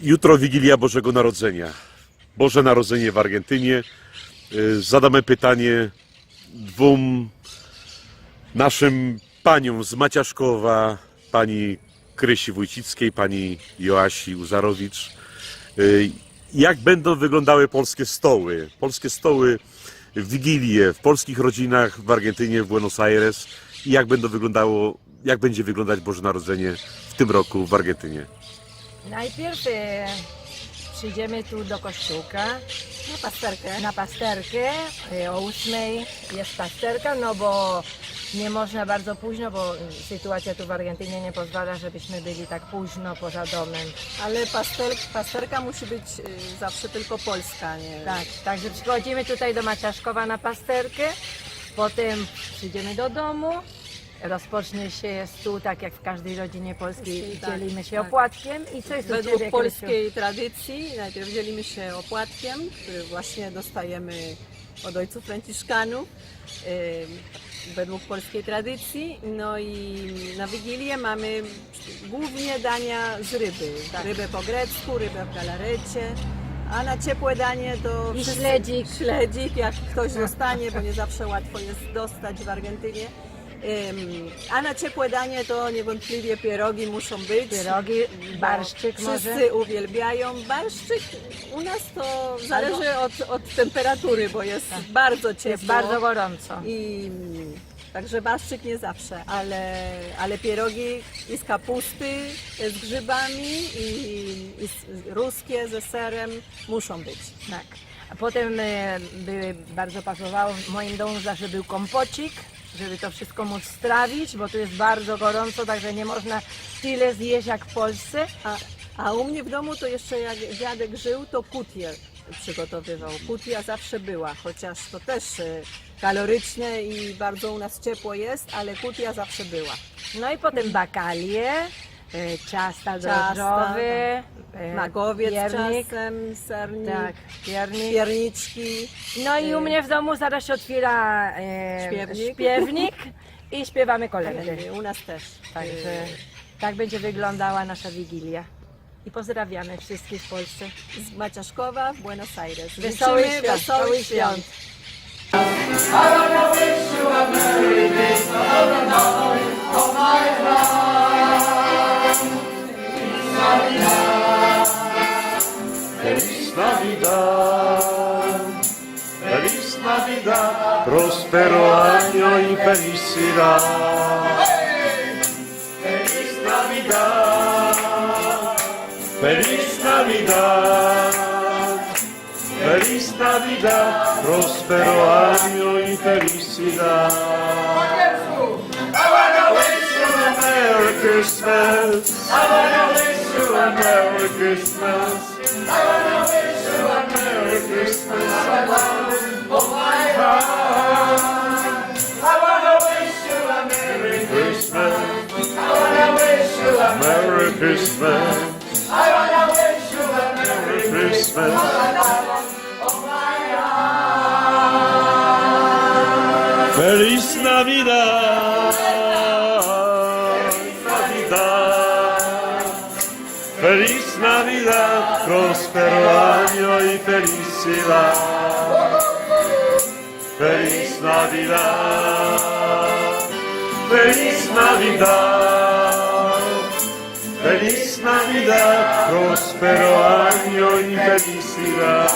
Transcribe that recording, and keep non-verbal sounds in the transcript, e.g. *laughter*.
Jutro Wigilia Bożego Narodzenia. Boże Narodzenie w Argentynie. Y, Zadamy pytanie dwóm naszym paniom z Maciaszkowa, pani Krysi Wójcickiej, pani Joasi Uzarowicz. Y, Jak będą wyglądały polskie stoły? Polskie stoły w Wigilię w polskich rodzinach w Argentynie, w Buenos Aires. I jak będą wyglądało, jak będzie wyglądać Boże Narodzenie w tym roku w Argentynie? Najpierw e, przyjdziemy tu do kościółka Na pasterkę. na pasterkę. E, o ósmej jest pasterka, no bo nie można bardzo późno, bo sytuacja tu w Argentynie nie pozwala, żebyśmy byli tak późno poza domem. Ale paster, pasterka musi być y, zawsze tylko polska, nie? Tak, także przychodzimy tutaj do Maciaszkowa na pasterkę, potem przyjdziemy do domu, rozpocznie się stół, tak jak w każdej rodzinie polskiej, Polskiej, tak, dzielimy się tak. opłatkiem i co jest u Według Ciebie, Krysiu? polskiej tradycji najpierw dzielimy się opłatkiem, który właśnie dostajemy od ojców franciszkanów. Według polskiej tradycji. No i na Wigilię mamy głównie dania z ryby. Tak. Rybę po grecku, rybę w galarecie. A na ciepłe danie to I śledzik. śledzik, jak ktoś *laughs* dostanie, bo nie zawsze łatwo jest dostać w Argentynie. A na ciepłe danie to niewątpliwie pierogi muszą być. Pierogi, barszczyk może? Wszyscy uwielbiają. Barszczyk u nas to zależy od, od temperatury, bo jest bardzo ciepło. Jest bardzo gorąco. I także barszczyk nie zawsze, ale, ale pierogi i z kapusty, z grzybami i, i ruskie ze serem muszą być. Tak. A potem e, by bardzo pasowało w moim domu zawsze był kompocik, żeby to wszystko móc strawić, bo tu jest bardzo gorąco, także nie można tyle zjeść jak w Polsce. A, a u mnie w domu to jeszcze jak dziadek żył, to kutię przygotowywał. Kutia zawsze była, chociaż to też e, kaloryczne i bardzo u nas ciepło jest, ale kutia zawsze była. No i potem bakalie, e, ciasta Ciasta, drożdżowe, e, Magowiec piernik, czasem, sernik, tak, piernik. pierniczki. No i u mnie w domu zaraz się otwiera e, Śpiewnik. śpiewnik *laughs* i śpiewamy kolendy. U nas też. Także E, tak będzie wyglądała nasza Wigilia. I pozdrawiamy wszystkich w Polsce. z Maciaszkowa w Buenos Aires. Wesołych Życzymy świąt, wesołych świąt. Feliz Navidad, feliz Navidad, próspero año y felicidad. Feliz Navidad, feliz Navidad, feliz Navidad, próspero año y felicidad. I wanna wish you a Merry Christmas. I wanna wish you a Merry Christmas. I wanna wish you a Merry Christmas from the of my heart. I wanna wish you a Merry Christmas. I wanna wish you a Merry Christmas. Merry Christmas. Feliz Navidad. Próspero año y felicidad. Feliz Navidad. Feliz Navidad. Feliz Navidad, próspero año y felicidad.